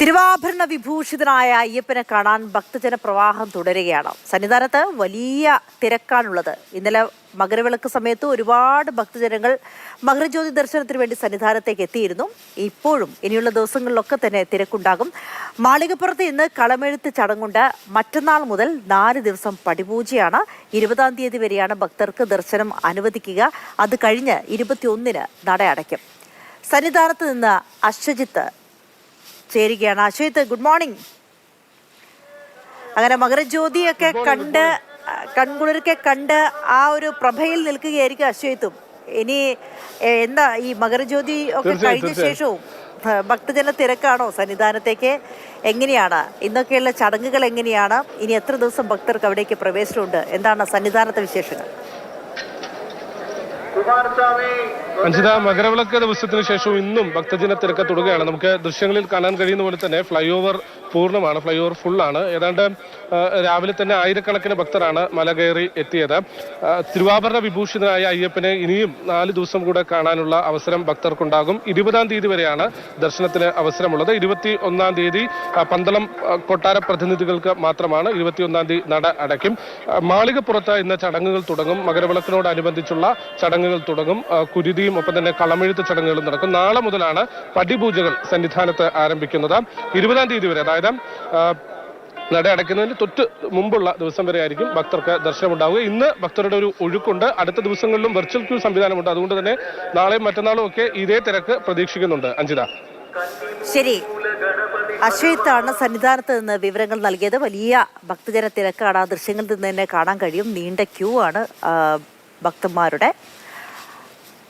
തിരുവാഭരണ വിഭൂഷിതനായ അയ്യപ്പനെ കാണാൻ ഭക്തജന പ്രവാഹം തുടരുകയാണ്. സന്നിധാനത്ത് വലിയ തിരക്കാണുള്ളത്. ഇന്നലെ മകരവിളക്ക് സമയത്ത് ഒരുപാട് ഭക്തജനങ്ങൾ മകരജ്യോതി ദർശനത്തിന് വേണ്ടി സന്നിധാനത്തേക്ക് എത്തിയിരുന്നു. ഇപ്പോഴും ഇനിയുള്ള ദിവസങ്ങളിലൊക്കെ തന്നെ തിരക്കുണ്ടാകും. മാളികപ്പുറത്ത് ഇന്ന് കളമെഴുത്ത് ചടങ്ങുണ്ട്. മറ്റന്നാൾ മുതൽ നാല് ദിവസം പടിപൂജയാണ്. ഇരുപതാം തീയതി വരെയാണ് ഭക്തർക്ക് ദർശനം അനുവദിക്കുക. അത് കഴിഞ്ഞ് ഇരുപത്തിയൊന്നിന് നട അടയ്ക്കും സന്നിധാനത്ത് നിന്ന് അശ്വജിത്ത് ചേരുകയാണ്. അശ്വജിത്ത് ഗുഡ് മോർണിംഗ് അങ്ങനെ മകരജ്യോതിയൊക്കെ കണ്ട് കൺകുളിരൊക്കെ കണ്ട് ആ ഒരു പ്രഭയിൽ നിൽക്കുകയായിരിക്കും അശ്വത്തും ഇനി എന്താ ഈ മകരജ്യോതി ഒക്കെ കഴിഞ്ഞ ശേഷവും ഭക്തജന തിരക്കാണോ? സന്നിധാനത്തേക്ക് എങ്ങനെയാണ്? ഇന്നൊക്കെയുള്ള ചടങ്ങുകൾ എങ്ങനെയാണ്? ഇനി എത്ര ദിവസം ഭക്തർക്ക് അവിടേക്ക് പ്രവേശനമുണ്ട്? എന്താണ് സന്നിധാനത്തെ വിശേഷങ്ങൾ? അഞ്ചിത മകരവിളക്ക് ദിവസത്തിന് ശേഷവും ഇന്നും ഭക്തജന തിരക്ക് തുടരുകയാണ് നമുക്ക് ദൃശ്യങ്ങളിൽ കാണാൻ കഴിയുന്ന പോലെ തന്നെ ഫ്ലൈ ഓവർ പൂർണമാണ് ഫ്ലൈ ഓവർ ഫുള്ളാണ്. ഏതാണ്ട് രാവിലെ തന്നെ ആയിരക്കണക്കിന് ഭക്തരാണ് മല കയറി എത്തിയത്. തിരുവാഭരണ വിഭൂഷിതനായ അയ്യപ്പനെ ഇനിയും നാല് ദിവസം കൂടെ കാണാനുള്ള അവസരം ഭക്തർക്കുണ്ടാകും. ഇരുപതാം തീയതി വരെയാണ് ദർശനത്തിന് അവസരമുള്ളത്. ഇരുപത്തി ഒന്നാം തീയതി പന്തളം കൊട്ടാര പ്രതിനിധികൾക്ക് മാത്രമാണ് ഇരുപത്തി ഒന്നാം തീയതി നട അടയ്ക്കും. മാളികപ്പുറത്ത് ഇന്ന് ചടങ്ങുകൾ തുടങ്ങും. മകരവിളക്കിനോടനുബന്ധിച്ചുള്ള ചടങ്ങുകൾ തുടങ്ങും. ആ, കുരുതിയും ഒപ്പം തന്നെ കളമെഴുത്ത് ചടങ്ങുകളും നടക്കും. നാളെ മുതലാണ് പടിപൂജകൾ സന്നിധാനത്ത് ആരംഭിക്കുന്നത്. ഇരുപതാം തീയതി വരെ അതായത് നട അടയ്ക്കുന്നതിന് തൊട്ട് മുമ്പുള്ള ദിവസം വരെ ആയിരിക്കും ഭക്തർക്ക് ദർശനമുണ്ടാവുക. ഇന്ന് ഭക്തരുടെ ഒരു ഒഴുക്കുണ്ട്. അടുത്ത ദിവസങ്ങളിലും വെർച്വൽ ക്യൂ സംവിധാനമുണ്ട്. അതുകൊണ്ട് തന്നെ നാളെയും മറ്റന്നാളും ഒക്കെ ഇതേ തിരക്ക് പ്രതീക്ഷിക്കുന്നുണ്ട്. അഞ്ജിത. ശരി. അശ്വത്താണ് സന്നിധാനത്ത് നിന്ന് വിവരങ്ങൾ നൽകിയത്. വലിയ ഭക്തജന തിരക്കാണ്. ആ ദൃശ്യങ്ങളിൽ നിന്ന് തന്നെ കാണാൻ കഴിയും. നീണ്ട ക്യൂ ആണ് ഭക്തന്മാരുടെ.